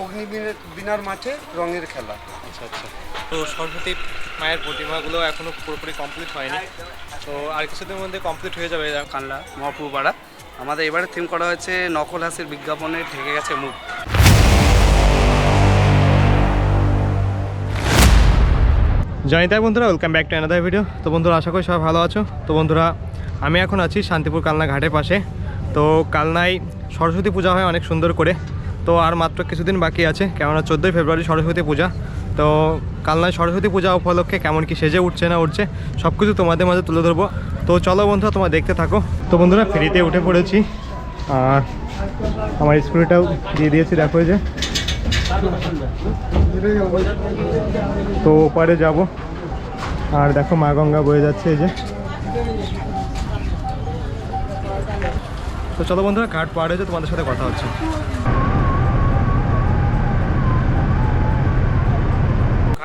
অগ্নিবীণার মাঠে রঙের খেলা। আচ্ছা আচ্ছা। তো সরস্বতী মায়ের প্রতিমাগুলো এখনও পুরোপুরি কমপ্লিট হয়নি। তো আর কিছুদিনের মধ্যে কমপ্লিট হয়ে যাবে কানলা মহাপুর পাড়া আমাদের এবারে থিম করা হয়েছে নকল হাসির বিজ্ঞাপনে ঢেকে গেছে মুখ। জয় তাই বন্ধুরা welcome back to another video তো বন্ধুরা আশা করি সবাই ভালো আছো। তো বন্ধুরা আমি এখন আছি শান্তিপুর কালনা ঘাটের পাশে। তো কালনায় সরস্বতী পূজা হয় অনেক সুন্দর করে। তো আর মাত্র কিছুদিন বাকি আছে, কেননা চোদ্দোই ফেব্রুয়ারি সরস্বতী পূজা। তো কালনায় সরস্বতী পূজা উপলক্ষে কেমন কি সেজে উঠছে না উঠছে সব কিছু তোমাদের মাঝে তুলে ধরবো। তো চলো বন্ধুরা, তোমরা দেখতে থাকো। তো বন্ধুরা, ফেরিতে উঠে পড়েছি। আর আমার স্কুটিটাও দিয়ে দিয়েছি, দেখো যে। তো ওপারে যাব। আর দেখো, মা গঙ্গা বয়ে যাচ্ছে এই যে। তো চলো বন্ধুরা, ঘাট পার হয়েছে তোমাদের সাথে কথা হচ্ছে।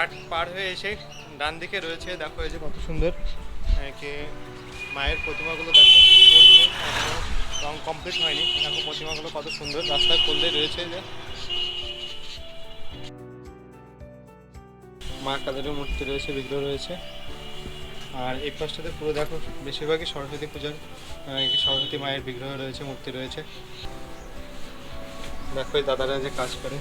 ঘাট পার হয়ে এসে ডান দিকে রয়েছে, দেখো এই যে কত সুন্দর। একে মায়ের প্রতিমাগুলো দেখো রং কমপ্লিট হয়নি। দেখো প্রতিমাগুলো কত সুন্দর রাস্তায় করলে রয়েছে যে। মা কালের মূর্তি রয়েছে, বিগ্রহ রয়েছে। আর এই পাশটাতে পুরো দেখো, বেশিরভাগই সরস্বতী পূজার সরস্বতী মায়ের বিগ্রহ রয়েছে, মূর্তি রয়েছে। দেখো এই দাদারা যে কাজ করে।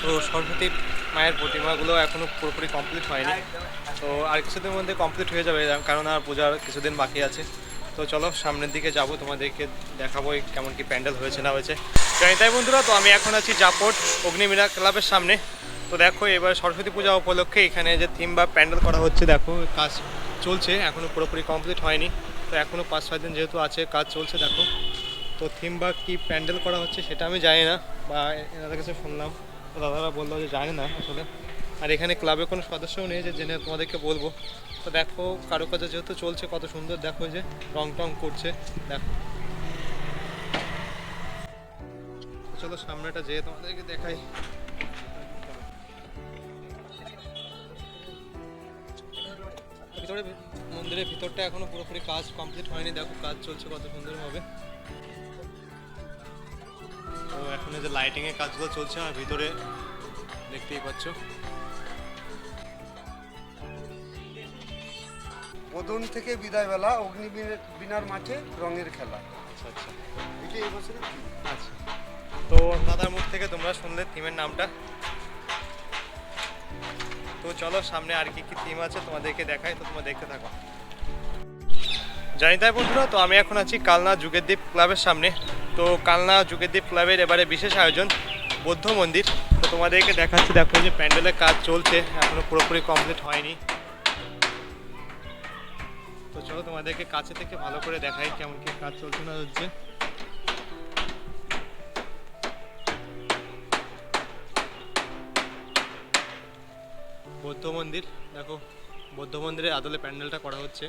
তো সরস্বতী মায়ের প্রতিমাগুলো এখনও পুরোপুরি কমপ্লিট হয়নি। তো আর কিছুদিনের মধ্যে কমপ্লিট হয়ে যাবে, কারণ আর পূজার কিছুদিন বাকি আছে। তো চলো সামনের দিকে যাব, তোমাদেরকে দেখাবো কেমন কি প্যান্ডেল হয়েছে না হয়েছে। জানি তাই বন্ধুরা, তো আমি এখন আছি জাপট অগ্নিমীরা ক্লাবের সামনে। তো দেখো, এবার সরস্বতী পূজা উপলক্ষে এখানে যে থিম বা প্যান্ডেল করা হচ্ছে, দেখো কাজ চলছে এখনও পুরোপুরি কমপ্লিট হয়নি। তো এখনও পাঁচ ছয় দিন যেহেতু আছে, কাজ চলছে, দেখো। তো থিম বা কী প্যান্ডেল করা হচ্ছে সেটা আমি জানি না, বা এনাদের কাছে শুনলাম। দাদারা বলল যে জানি না আসলে। আর এখানে ক্লাবে কোনো সদস্যও নেই, যে জেনে তোমাদেরকে বলব। তো দেখো কারও কাজে যেহেতু চলছে, কত সুন্দর দেখো যে রং টং করছে, দেখো। চলো সামনেটা যেয়ে তোমাদেরকে দেখাই। ভিতরে মন্দিরের ভিতরটা এখনও পুরোপুরি কাজ কমপ্লিট হয়নি। দেখো কাজ চলছে কত সুন্দরভাবে। এখন যে লাইটিং এর কাজগুলো চলছে আমার ভিতরে দেখতেই পাচ্ছ। বোধন থেকে বিদায় বেলা অগ্নিবীণার মাঠে রঙের খেলা। আচ্ছা আচ্ছা। এটা এই বছরের আচ্ছা। তো দাদার মুখ থেকে তোমরা শুনলে থিমের নামটা। তো চলো সামনে আর কি কি থিম আছে তোমাদেরকে দেখাই তো তোমরা দেখতে থাকো। জানি তাই বন্ধুরা, তো আমি এখন আছি কালনা যুগের দ্বীপ ক্লাবের সামনে। তো কালনা যুগেরদ্বীপ ক্লাবের এবারে বিশেষ আয়োজন বৌদ্ধ মন্দির। তো তোমাদেরকে দেখাচ্ছি, দেখো যে প্যান্ডেলের কাজ চলছে, এখনও পুরোপুরি কমপ্লিট হয়নি। তো চলো তোমাদেরকে কাছে থেকে ভালো করে দেখাই কেমন কি কাজ চলছে না হচ্ছে। বৌদ্ধ মন্দির, দেখো, বৌদ্ধ মন্দিরের আদলে প্যান্ডেলটা করা হচ্ছে।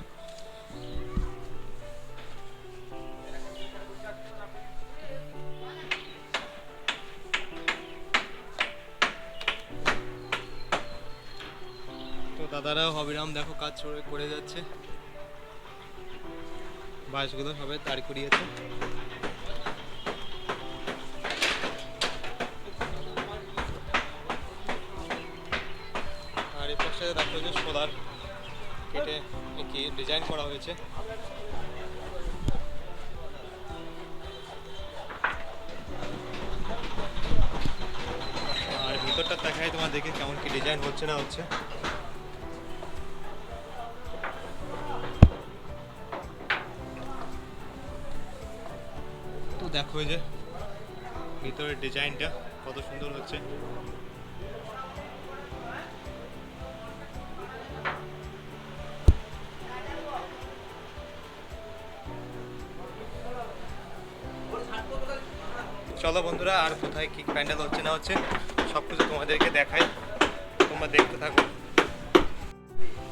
তো দাদারাও হবিরাম দেখো কাজ করে- যাচ্ছে। বাসগুলো সবাই দাঁড় করিয়েছে আর এই পাশে দেখো যে সোলার কেটে কি ডিজাইন করা হয়েছে। আর ভিতরটা দেখাই তোমার দেখে কেমন কি ডিজাইন হচ্ছে না হচ্ছে। দেখো এই যে ভিতরের ডিজাইনটা কত সুন্দর হচ্ছে। চলো বন্ধুরা, আর কোথায় কি প্যান্ডেল হচ্ছে না হচ্ছে সব কিছু তোমাদেরকে দেখাই। তোমরা দেখতে থাকো।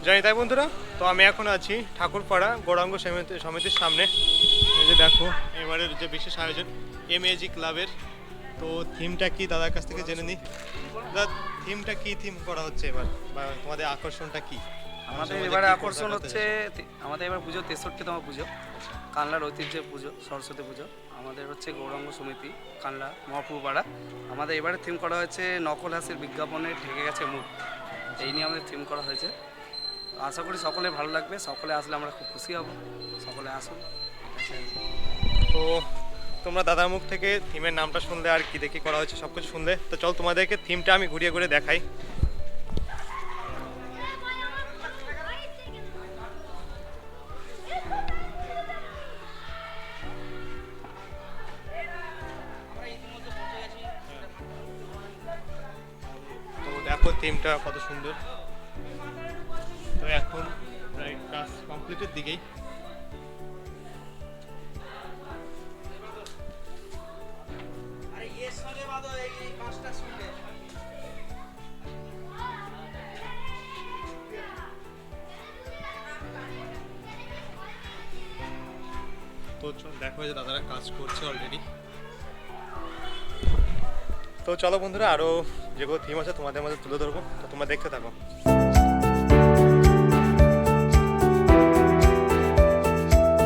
জানি তাই বন্ধুরা তো আমি এখন আছি ঠাকুরপাড়া গৌরাঙ্গ সমিতি সমিতির সামনে। এই যে দেখো এবারের যে বিশেষ আয়োজন এম এজি ক্লাবের তো থিমটা কি দাদার কাছ থেকে জেনে নিই দাদা থিমটা কি থিম করা হচ্ছে এবার? বা তোমাদের আকর্ষণটা কি? আমাদের এবারে আকর্ষণ হচ্ছে আমাদের এবার পুজো তেষট্টি তেষট্টিতম পুজো কানলার ঐতিহ্যের পুজো সরস্বতী পুজো। আমাদের হচ্ছে গৌরাঙ্গ সমিতি কানলা মহাপুরপাড়া আমাদের এবারে থিম করা হয়েছে নকল হাসির বিজ্ঞাপনে ঢেকে গেছে মুখ। এই নিয়ে আমাদের থিম করা হয়েছে। আশা করি সকলে ভালো লাগবে। সকলে আসলে আমরা খুব খুশি হব। সকলে আসুন। তো তোমরা দাদার মুখ থেকে থিমের নামটা শুনলে আর কি, দেখি করা হয়েছে সব কিছু শুনলে। তো চল তোমাদেরকে থিমটা আমি ঘুরিয়ে ঘুরিয়ে দেখাই। তো দেখো থিমটা কত সুন্দর। এখন প্রায় কাজ কমপ্লিটের দিকেই। তো চল দেখো যে দাদারা কাজ করছে অলরেডি তো চলো বন্ধুরা আরও যেগুলো থিম আছে তোমাদের মাঝে তুলে ধরবো তো তোমরা দেখতে থাকো।